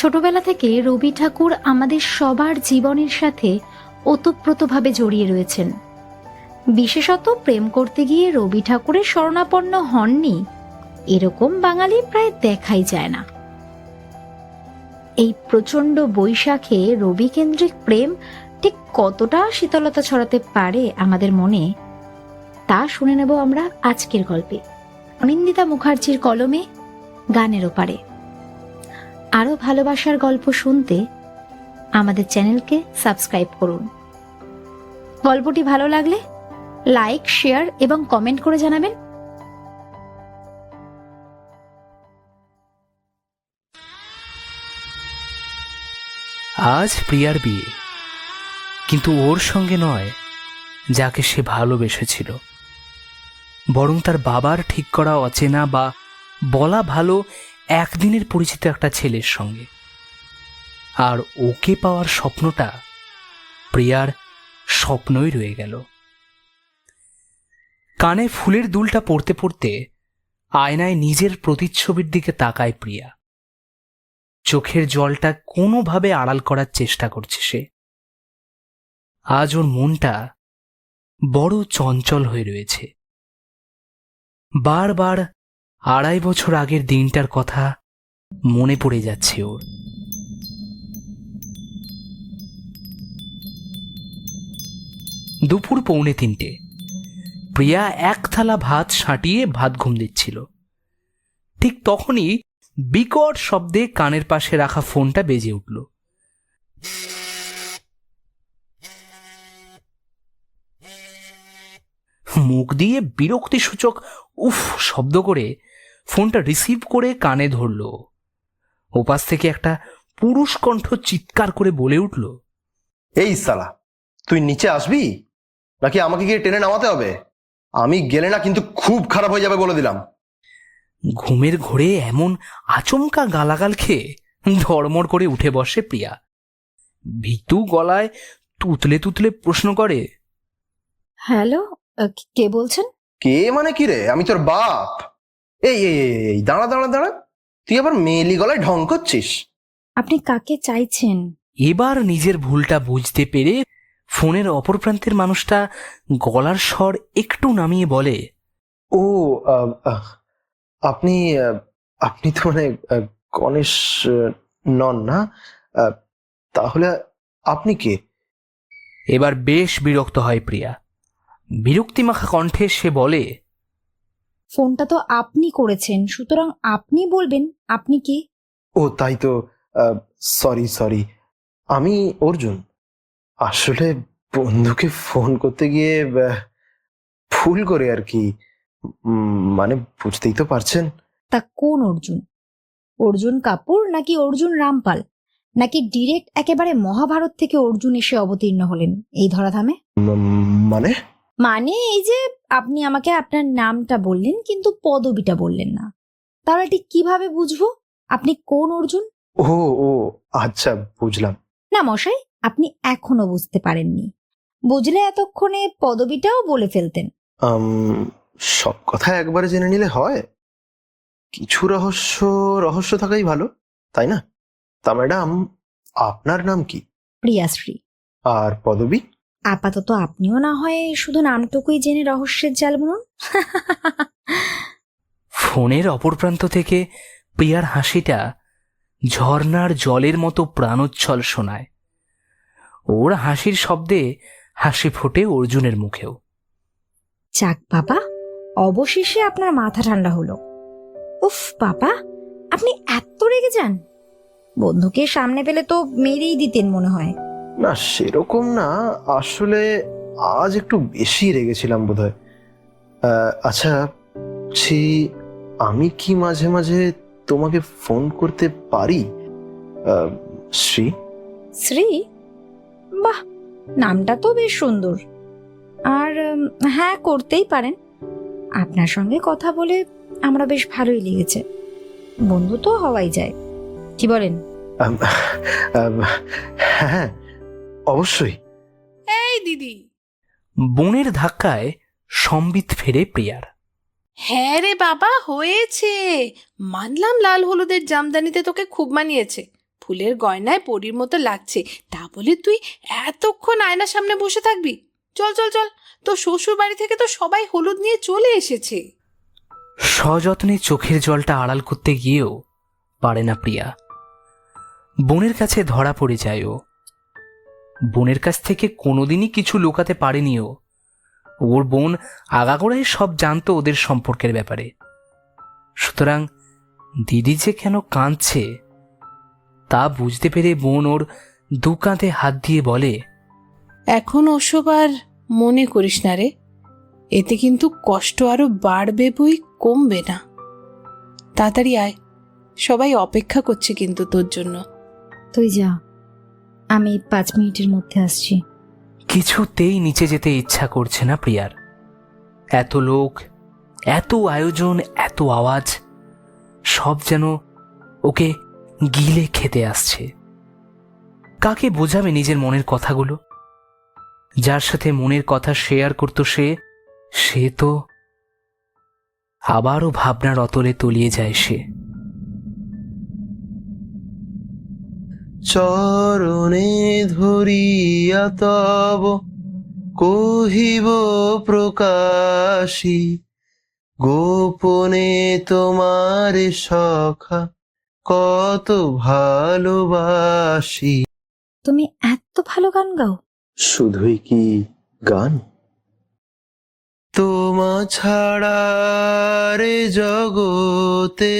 ছোটবেলা থেকে রবি ঠাকুর আমাদের সবার জীবনের সাথে ওতপ্রোতভাবে জড়িয়ে রয়েছেন। বিশেষত প্রেম করতে গিয়ে রবি ঠাকুরের শরণাপন্ন হননি, এরকম বাঙালি প্রায় দেখাই যায় না। এই প্রচণ্ড বৈশাখে রবি কেন্দ্রিক প্রেম ঠিক কতটা শীতলতা ছড়াতে পারে আমাদের মনে, তা শুনে নেব আমরা আজকের গল্পে। অনিন্দিতা মুখার্জির কলমে গানের ওপারে। আরও ভালোবাসার গল্প শুনতে আমাদের চ্যানেলকে সাবস্ক্রাইব করুন। গল্পটি ভালো লাগলে লাইক, শেয়ার এবং কমেন্ট করে জানাবেন। আজ প্রিয়ার বিয়ে। কিন্তু ওর সঙ্গে নয়, যাকে সে ভালোবেসেছিল। বরং তার বাবার ঠিক করা অচেনা বা বলা ভালো একদিনের পরিচিত একটা ছেলের সঙ্গে। আর ওকে পাওয়ার স্বপ্নটা প্রিয়ার স্বপ্নই রয়ে গেল। কানে ফুলের দুলটা পড়তে পড়তে আয়নায় নিজের প্রতিচ্ছবির দিকে তাকায় প্রিয়া। চোখের জলটা কোনোভাবে আড়াল করার চেষ্টা করছে সে। আজ ওর মনটা বড় চঞ্চল হয়ে রয়েছে। বারবার আড়াই বছর আগের দিনটার কথা মনে পড়ে যাচ্ছে ওর। দুপুর পৌনে তিনটে। প্রিয়া এক থালা ভাত সাঁটিয়ে ভাত ঘুম দিচ্ছিল। ঠিক তখনই বিকট শব্দে কানের পাশে রাখা ফোনটা বেজে উঠল। মুখ দিয়ে বিরক্তি সূচক উফ শব্দ করে ফোনটা রিসিভ করে কানে ধরল। ওপাশ থেকে একটা পুরুষ কণ্ঠ চিৎকার করে বলে উঠল এই সালা তুই নিচে আসবি? নাকি আমাকে গিয়ে টেনে নামাতে হবে? আমি গেলে না কিন্তু খুব খারাপ হয়ে যাবে বলে দিলাম। ঘুমের ঘোরে এমন আচমকা গালাগাল খেয়ে ধর্মর করে উঠে বসে প্রিয়া। ভীতু গলায় তুতলে তুতলে প্রশ্ন করে হ্যালো কে বলছেন? কে মানে কি রে? আমি তোর বাপ। এই এই এই, দাঁড়া দাঁড়া দাঁড়া। তুই আবার মেয়েলি গলায় ঢং করছিস। আপনি কাকে চাইছেন? এবার নিজের ভুলটা বুঝতে পেরে ফোনের অপর প্রান্তের মানুষটা গলার স্বর একটু নামিয়ে বলে ও আহ, আহ, আপনি আহ, আপনি তো মানে আহ, গণেশ আহ, নন না? আহ, তাহলে আপনি কে? এবার বেশ বিরক্ত হয় প্রিয়া। বিরক্তিমাখা কণ্ঠে সে বলে ফোনটা তো আপনি করেছেন সুতরাং আপনি বলবেন আপনি কি? ও তাই তো সরি সরি আমি অর্জুন। আসলে বন্ধুকে ফোন করতে গিয়ে ভুল করে আর কি মানে বুঝতেই তো পারছেন। তা কোন অর্জুন? অর্জুন কাপুর নাকি অর্জুন রামপাল? নাকি ডিরেক্ট একেবারে মহাভারত থেকে অর্জুন এসে অবতীর্ণ হলেন এই ধরাধামে? মানে? মানে এই যে আপনি আমাকে আপনার নামটা বললেন কিন্তু পদবিটা বললেন না। তাহলে ঠিক কীভাবে বুঝব? আপনি কোন অর্জুন? ও ও আচ্ছা বুঝলাম। না মশাই আপনি এখনও বুঝতে পারেননি। বুঝলে এতক্ষণে পদবিটাও বলে ফেলতেন। আম, সব কথা একবারে জেনে নিলে হয়। কিছু রহস্য রহস্য থাকাই ভালো তাই না? তা ম্যাডাম আপনার নাম কি? প্রিয়াশ্রী। আর পদবী? আপাতত আপনিও না হয় শুধু নামটুকুই জেনে রহস্যের জাল বুনুন? ফোনের অপর প্রান্ত থেকে প্রিয়ার হাসিটা ঝর্নার জলের মতো প্রাণোচ্ছল শোনায়। ওর হাসির শব্দে হাসি ফোটে অর্জুনের মুখেও। চাক বাবা অবশেষে আপনার মাথা ঠান্ডা হলো। উফ বাবা আপনি এত রেগে যান। বন্ধুকে সামনে পেলে তো মেরেই দিতেন মনে হয়। না সেরকম না। আসলে আজ একটু বেশি রেগেছিলাম বোধহয়। আহ, আচ্ছা ছি আমি কি মাঝে মাঝে তোমাকে ফোন করতে পারি? শ্রী? শ্রী? বাহ নামটা তো বেশ সুন্দর। আর হ্যাঁ করতেই পারেন। আপনার সঙ্গে কথা বলে আমরা বেশ ভালোই লেগেছে। বন্ধু তো হওয়াই যায়। কি বলেন? আম, হ্যাঁ। অবশ্যই। এই দিদি। বনের ধাক্কায় সম্বিত ফেরে প্রিয়ার। হ্যাঁ রে বাবা হয়েছে। মানলাম লাল হলুদের জামদানিতে তোকে খুব মানিয়েছে। ফুলের গয়নায় পরীর মতো লাগছে। তা বলে তুই এতক্ষণ আয়নার সামনে বসে থাকবি? চল চল চল। তো শ্বশুর বাড়ি থেকে তো সবাই হলুদ নিয়ে চলে এসেছে। সযত্নে চোখের জলটা আড়াল করতে গিয়েও পারে না প্রিয়া। বোনের কাছে ধরা পড়ে যায় ও। বোনের কাছ থেকে কোনোদিনই কিছু লুকাতে পারেনি ও ওর বোন আগাগোড়াই সব জানতো ওদের সম্পর্কের ব্যাপারে। সুতরাং দিদি যে কেন কাঁদছে তা বুঝতে পেরে বোন ওর দু কাঁধে হাত দিয়ে বলে এখন ওসব আর মনে করিস না রে। এতে কিন্তু কষ্ট আরও বাড়বে বই কমবে না। তাড়াতাড়ি আয় সবাই অপেক্ষা করছে কিন্তু তোর জন্য। তুই যা। আমি পাঁচ মিনিটের মধ্যে আসছি। কিছুতেই নিচে যেতে ইচ্ছা করছে না প্রিয়ার। এত লোক, এত আয়োজন, এত আওয়াজ, সব যেন ওকে গিলে খেতে আসছে। কাকে বোঝাবে নিজের মনের কথাগুলো? যার সাথে মনের কথা শেয়ার করতো সে সে তো আবারও ভাবনার অতলে তলিয়ে যায় সে। চরণে ধরিয়া তব কহিব প্রকাশী গোপনে তোমার সখা কত ভালোবাসি। তুমি এত ভালো গান গাও। শুধুই কি গান? তোমা ছাড়া রে জগতে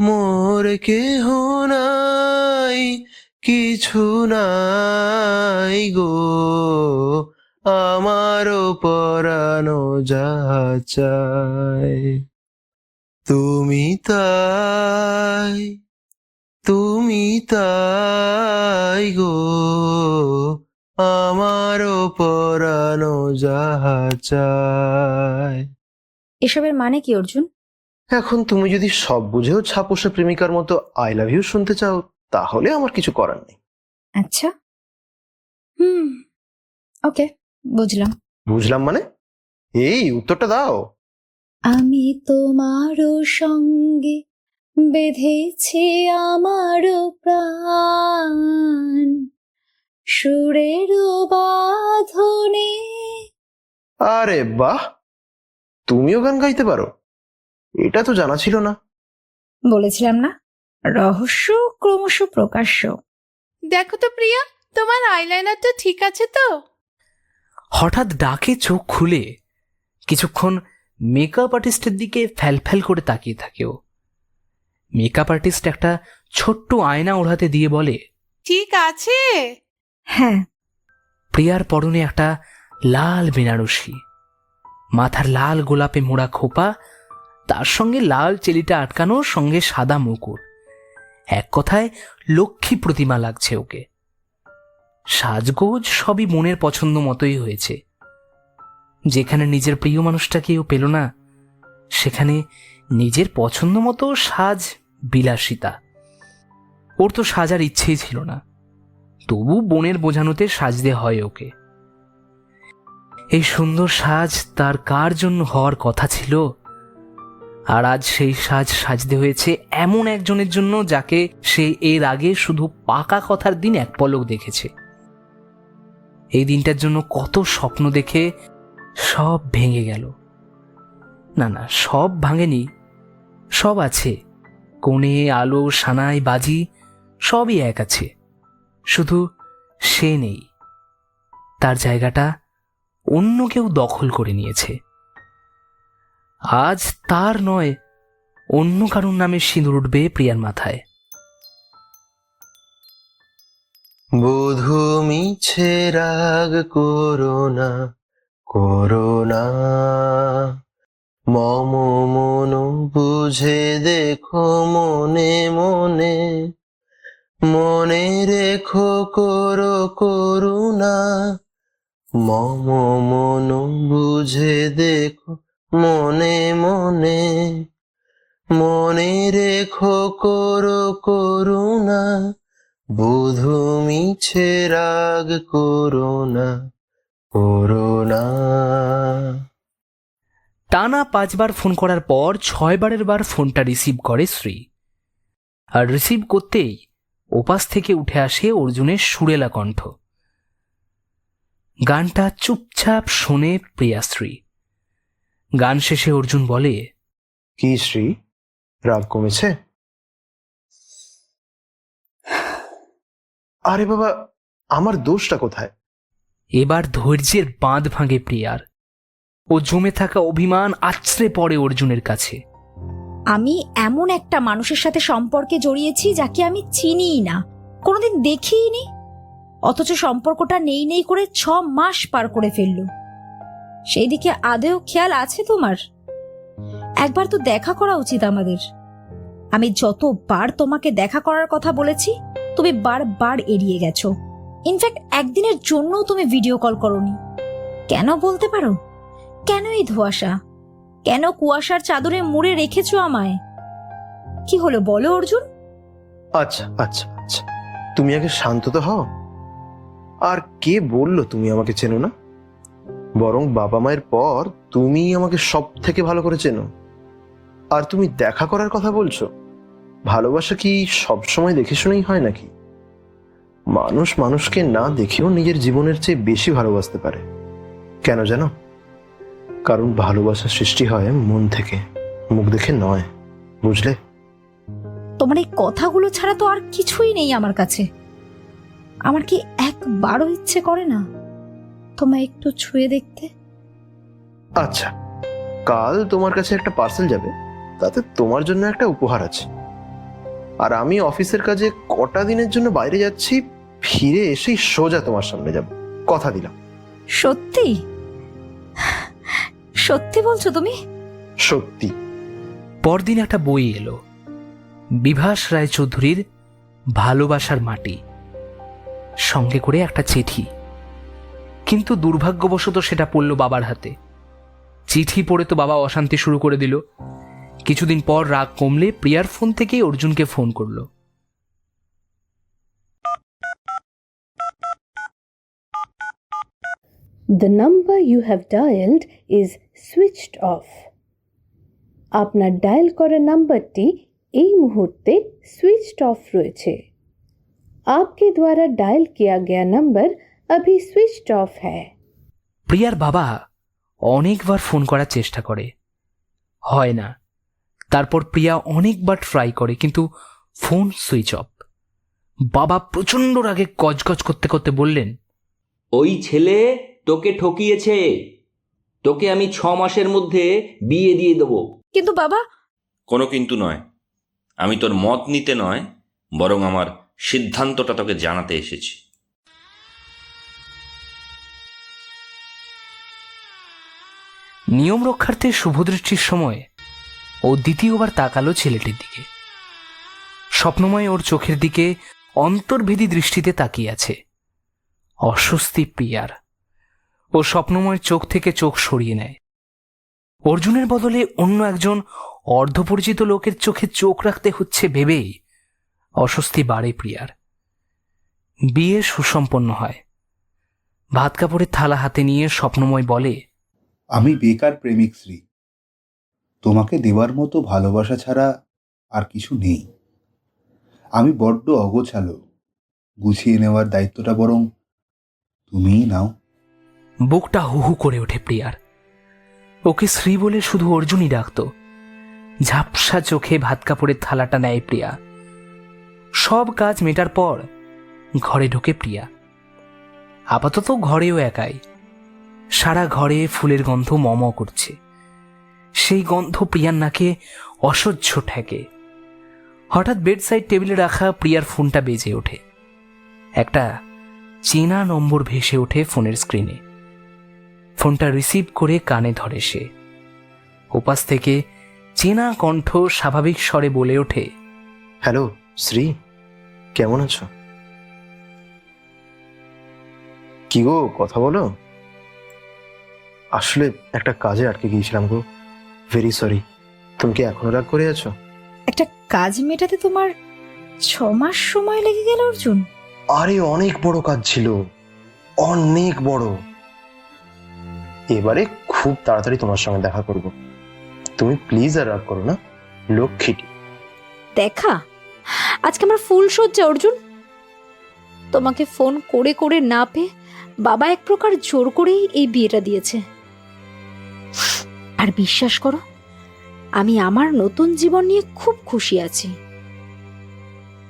মোর কেহ নাই, কিছু নাই গো। আমার পরানো যা চায় তুমি তাই তুমি তাই গো। আমার পরানো যাহা এসবের মানে কি, অর্জুন? এখন তুমি যদি সব বুঝেও ছাপোষা প্রেমিকার মতো আই লাভ ইউ শুনতে চাও তাহলে আমার কিছু করার নেই। আচ্ছা। হুম ওকে বুঝলাম। বুঝলাম মানে? এই উত্তরটা দাও। আমি তোমারও সঙ্গে বেঁধেছি আমারও প্রাণ সুরের বাঁধনে। আরে বাহ! তুমিও গান গাইতে পারো। এটা তো জানা ছিল না। বলেছিলাম না? রহস্য ক্রমশ প্রকাশ্য। দেখো তো প্রিয়া তোমার আইলাইনারটা ঠিক আছে তো? হঠাৎ ডাকে চোখ খুলে কিছুক্ষণ মেকআপ আর্টিস্টের দিকে ফ্যালফ্যাল করে তাকিয়ে থাকে ও। মেকআপ আর্টিস্ট একটা ছোট্ট আয়না ওড়াতে দিয়ে বলে ঠিক আছে। হ্যাঁ। প্রিয়ার পরনে একটা লাল বেনারসি। মাথার লাল গোলাপে মোড়া খোপা তার সঙ্গে লাল চেলিটা আটকানো, সঙ্গে সাদা মুকুট। এক কথায় লক্ষ্মী প্রতিমা লাগছে ওকে। সাজগোজ সবই মনের পছন্দ মতোই হয়েছে। যেখানে নিজের প্রিয় মানুষটাকেও পেল না, সেখানে নিজের পছন্দ মতো সাজ বিলাসিতা। ওর তো সাজার ইচ্ছেই ছিল না। তবু বোনের বোঝানোতে সাজতে হয় ওকে। এই সুন্দর সাজ তার কার জন্য হওয়ার কথা ছিল? আর আজ সেই সাজ সাজতে হয়েছে এমন একজনের জন্য যাকে সে এর আগে শুধু পাকা কথার দিন এক পলক দেখেছে। এই দিনটার জন্য কত স্বপ্ন দেখে সব ভেঙে গেল। না না, সব ভাঙেনি, সব আছে। কোণে আলো সানাই বাজি, সবই এক আছে। শুধু সে নেই, তার জায়গাটা অন্য কেউ দখল করে নিয়েছে। আজ তার নয়, অন্য কারুর নামে সিঁদুর উঠবে প্রিয়ার মাথায়। বধু মিছে রাগ করোনা করোনা মম মন বুঝে দেখো মনে মনে মনে রেখো করো করুণা। মম মন বুঝে দেখো মনে মনে মনে রেখো করো করুণা, বধু মিছে রাগ করোনা করোনা টানা পাঁচবার ফোন করার পর ছয়বারের বার ফোনটা রিসিভ করে শ্রী। আর রিসিভ করতেই ওপাশ থেকে উঠে আসে অর্জুনের সুরেলা কণ্ঠ। গানটা চুপচাপ শোনে প্রিয়াশ্রী গান শেষে অর্জুন বলে কি শ্রী? রাগ কমেছে? আরে বাবা আমার দোষটা কোথায়? এবার ধৈর্যের বাঁধ ভাঙে প্রিয়ার। ও জমে থাকা অভিমান আছড়ে পড়ে অর্জুনের কাছে। আমি এমন একটা মানুষের সাথে সম্পর্কে জড়িয়েছি যাকে আমি চিনিই না। কোনোদিন দেখিই অথচ সম্পর্কটা নেই নেই করে ছ মাস পার করে ফেলল। সেই দিকে আদেও খেয়াল আছে তোমার? একবার তো দেখা করা উচিত আমাদের। আমি যতবার তোমাকে দেখা করার কথা বলেছি, তুমি বারবার এড়িয়ে গেছো। ইনফ্যাক্ট একদিনের জন্য তুমি ভিডিও কল করনি। কেন বলতে পারো? কেন এই ধোয়াশা? কেন কুয়াশার চাদরে মুড়ে রেখেছো আমায়? কি হলো বলো, অর্জুন? আচ্ছা আচ্ছা আচ্ছা। তুমি আগে শান্ত তো হও। আর কে বলল তুমি আমাকে চেনো না? বরং বাবা মায়ের পর তুমি আমাকে সব থেকে ভালো করে চেনো। আর তুমি দেখা করার কথা বলছো? ভালোবাসা কি সব সময় দেখে শুনেই হয় নাকি? মানুষ মানুষকে না দেখেও নিজের জীবনের চেয়ে বেশি ভালোবাসতে পারে। কেন জানো? কারণ ভালোবাসা সৃষ্টি হয় মন থেকে, মুখ দেখে নয়, বুঝলে? তোমার এই কথাগুলো ছাড়া তো আর কিছুই নেই আমার কাছে। আমার কি একবারও ইচ্ছে করে না? তোমায় একটু ছুঁয়ে দেখতে। আচ্ছা কাল তোমার কাছে একটা পার্সেল যাবে তাতে তোমার জন্য একটা উপহার আছে। আর আমি অফিসের কাজে কটা দিনের জন্য বাইরে যাচ্ছি ফিরে এসেই সোজা তোমার সামনে যাব। কথা দিলাম। সত্যি? সত্যি বলছো তুমি? সত্যি। পরদিন একটা বই এলো বিভাস রায়চৌধুরীর ভালোবাসার মাটি। সঙ্গে করে একটা চিঠি। কিন্তু দুর্ভাগ্যবশত সেটা পড়ল বাবার হাতে চিঠি পড়ে তো বাবা অশান্তি শুরু করে দিল কিছুদিন পর রাগ কমলে প্রিয়ার ফোন থেকেই অর্জুনকে ফোন করলো The number you have dialed is switched off. আপনার ডায়াল করা নাম্বারটি এই মুহূর্তে সুইচড অফ রয়েছে आपके द्वारा डायल किया गया नंबर अभी स्विच्ड ऑफ है প্রিয়ার বাবা অনেকবার ফোন করার চেষ্টা করে হয় না তারপর প্রিয়া অনেকবার ট্রাই করে কিন্তু ফোন সুইচ অফ বাবা প্রচণ্ড রাগে গজগজ করতে করতে বললেন ওই ছেলে তোকে ঠকিয়েছে তোকে আমি ছ মাসের মধ্যে বিয়ে দিয়ে দেবো কিন্তু বাবা কোনো কিন্তু নয় আমি তোর মত নিতে নয় বরং আমার সিদ্ধান্তটা তোকে জানাতে এসেছি নিয়ম রক্ষার্থে শুভদৃষ্টির সময় ও দ্বিতীয়বার তাকালো ছেলেটির দিকে। স্বপ্নময় ওর চোখের দিকে অন্তর্ভেদী দৃষ্টিতে তাকিয়ে আছে। অস্বস্তি প্রিয়ার ও স্বপ্নময় চোখ থেকে চোখ সরিয়ে নেয়। অর্জুনের বদলে অন্য একজন অর্ধপরিচিত লোকের চোখে চোখ রাখতে হচ্ছে ভেবেই অস্বস্তি বাড়ে প্রিয়ার। বিয়ে সুসম্পন্ন হয়। ভাত কাপড়ের থালা হাতে নিয়ে স্বপ্নময় বলে আমি বেকার প্রেমিক শ্রী তোমাকে দেওয়ার মতো ভালোবাসা ছাড়া আর কিছু নেই। আমি বড্ড অগোছালো। গুছিয়ে নেওয়ার দায়িত্বটা বরং তুমিই নাও। বুকটা হুহু করে ওঠে প্রিয়ার। ওকে শ্রী বলে শুধু অর্জুনই ডাকত। ঝাপসা চোখে ভাত কাপড়ের থালাটা নেয় প্রিয়া। সব কাজ মেটার পর ঘরে ঢোকে প্রিয়া। আপাতত ঘরেও একাই। সারা ঘরে ফুলের গন্ধ মম করছে। সেই গন্ধ প্রিয়ার নাকে অসহ্য ঠেকে। হঠাৎ বেড সাইড টেবিলে রাখা প্রিয়ার ফোনটা বেজে ওঠে। একটা চেনা নম্বর ভেসে ওঠে ফোনের স্ক্রিনে। ফোনটা রিসিভ করে কানে ধরে সে। ওপাশ থেকে চেনা কণ্ঠ স্বাভাবিক স্বরে বলে ওঠে, হ্যালো, শ্রী, কেমন আছো? কি গো, কথা বলো? আসলে একটা কাজে আটকে গিয়েছিলাম গো। ভেরি সরি তুমি কি এখনও রাগ করে আছো? একটা কাজ মেটাতে তোমার ছ মাস সময় লেগে গেল অর্জুন। আরে অনেক বড় কাজ ছিল। অনেক বড়। এবারে খুব তাড়াতাড়ি তোমার সঙ্গে দেখা করব। তুমি প্লিজ আর রাগ করো না লক্ষ্মীটি দেখা? আজকে আমার ফুল সজ্জা অর্জুন। তোমাকে ফোন করে করে না পেয়ে বাবা এক প্রকার জোর করেই এই বিয়েটা দিয়েছে। আর বিশ্বাস করো, আমি আমার নতুন জীবন নিয়ে খুব খুশি আছি।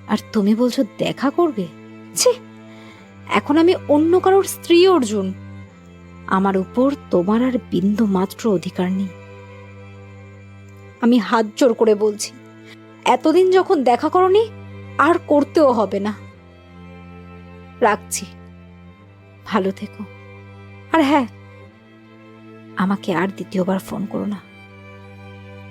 আর তুমি বলছো দেখা করবে? ছি, এখন আমি অন্য কারোর স্ত্রী অর্জুন। আমার উপর তোমার আর বিন্দু মাত্র অধিকার নেই। আমি হাত জোর করে বলছি, এতদিন যখন দেখা করনি, আর করতেও হবে না। রাখছি। ভালো থেকো। আর হ্যাঁ আমাকে আর দ্বিতীয়বার ফোন করো না।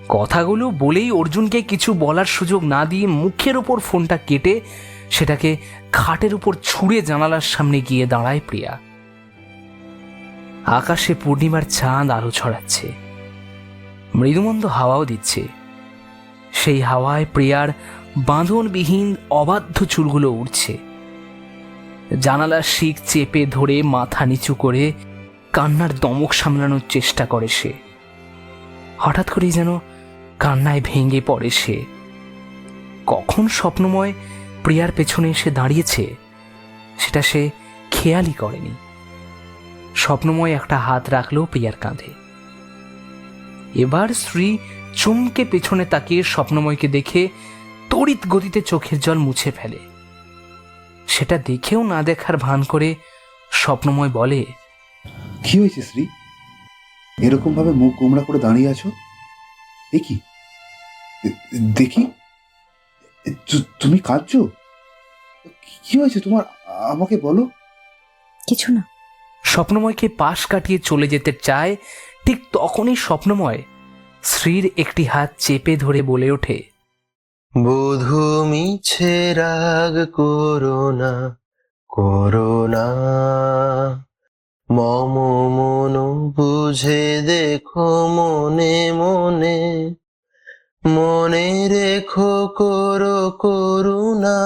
কথাগুলো বলেই অর্জুনকে কিছু বলার সুযোগ না দিয়ে মুখের ওপর ফোনটা কেটে সেটাকে খাটের উপর ছুঁড়ে জানালার সামনে গিয়ে দাঁড়ায় প্রিয়া। আকাশে পূর্ণিমার চাঁদ আলো ছড়াচ্ছে। মৃদুমন্দ হাওয়াও দিচ্ছে। সেই হাওয়ায় প্রিয়ার বাঁধনবিহীন অবাধ্য চুলগুলো উড়ছে। জানালার শিক চেপে ধরে মাথা নিচু করে কান্নার দমক সামলানোর চেষ্টা করে সে। হঠাৎ করেই যেন কান্নায় ভেঙে পড়ে সে। কখন স্বপ্নময় প্রিয়ার পেছনে এসে দাঁড়িয়েছে, সেটা সে খেয়ালই করেনি। স্বপ্নময় একটা হাত রাখল প্রিয়ার কাঁধে। এবার স্ত্রী চমকে পেছনে তাকিয়ে স্বপ্নময়কে দেখে তড়িৎ গতিতে চোখের জল মুছে ফেলে। সেটা দেখেও না দেখার ভান করে স্বপ্নময় বলে কি হয়েছে শ্রী এরকম ভাবে মুখ গোমড়া করে দাঁড়িয়ে আছো? এ কি? দেখি। তুমি কাঁদছো? কি হয়েছে? তোমার আমাকে বলো। কিছু না। স্বপ্নময়কে পাশ কাটিয়ে চলে যেতে চায় ঠিক তখনই স্বপ্নময় শ্রীর একটি হাত চেপে ধরে বলে ওঠে বধু মিছে রাগ করোনা করোনা মম মন বুঝে দেখো মনে মনে মনে রেখো করো করুণা,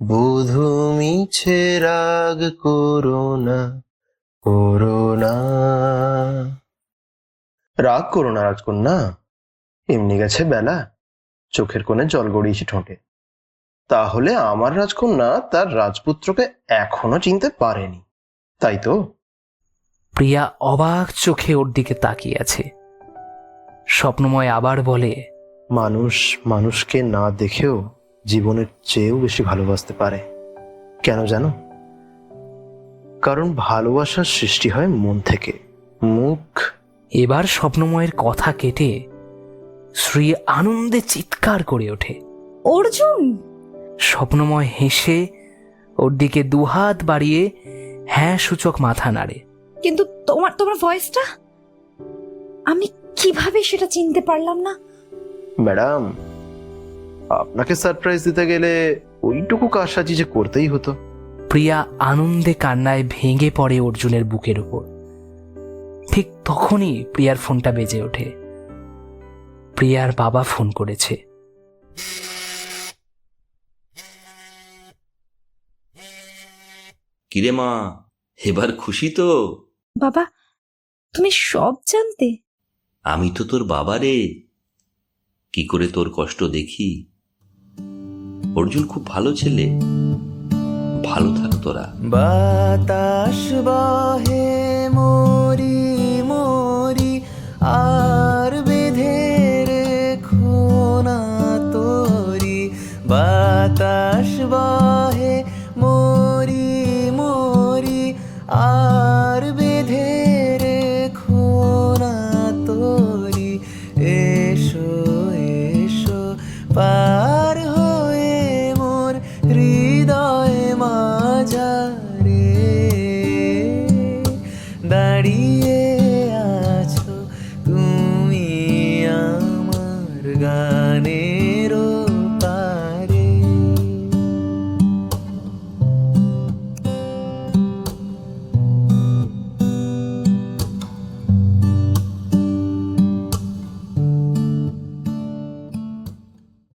বধু মিছে রাগ করোনা করোনা রাগ করো না রাজকন্যা, এমনি গেছে বেলা, চোখের কোণে জল গড়িয়েছি ঠোঁটে। তাহলে আমার রাজকন্যা তার রাজপুত্রকে এখনও চিনতে পারেনি, তাই তো? প্রিয়া অবাক চোখে ওর দিকে তাকিয়ে আছে স্বপ্নময় আবার বলে মানুষ মানুষকে না দেখেও জীবনের চেয়েও বেশি ভালোবাসতে পারে। কেন জানো? কারণ ভালোবাসার সৃষ্টি হয় মন থেকে মুখ এবার স্বপ্নময়ের কথা কেটে শ্রী আনন্দে চিৎকার করে ওঠে। অর্জুন! স্বপ্নময় হেসে ওর দিকে দুহাত বাড়িয়ে হ্যাঁ সূচক মাথা নাড়ে। কিন্তু তোমার তোমার ভয়েসটা আমি কীভাবে সেটা চিনতে পারলাম না? ম্যাডাম আপনাকে সারপ্রাইজ দিতে গেলে ওইটুকু কারসাজি যে করতেই হতো। প্রিয়া আনন্দে কান্নায় ভেঙে পড়ে অর্জুনের বুকের উপর। ঠিক তখনই প্রিয়ার ফোনটা বেজে ওঠে। প্রিয়ার বাবা ফোন করেছে। কিরে মা এবার খুশি তো? বাবা তুমি সব জানতে। আমি তো তোর বাবা রে কি করে তোর কষ্ট দেখি? অর্জুন খুব ভালো ছেলে। ভালো থাক তোরা। বাতাস বাহে মরি মরি আর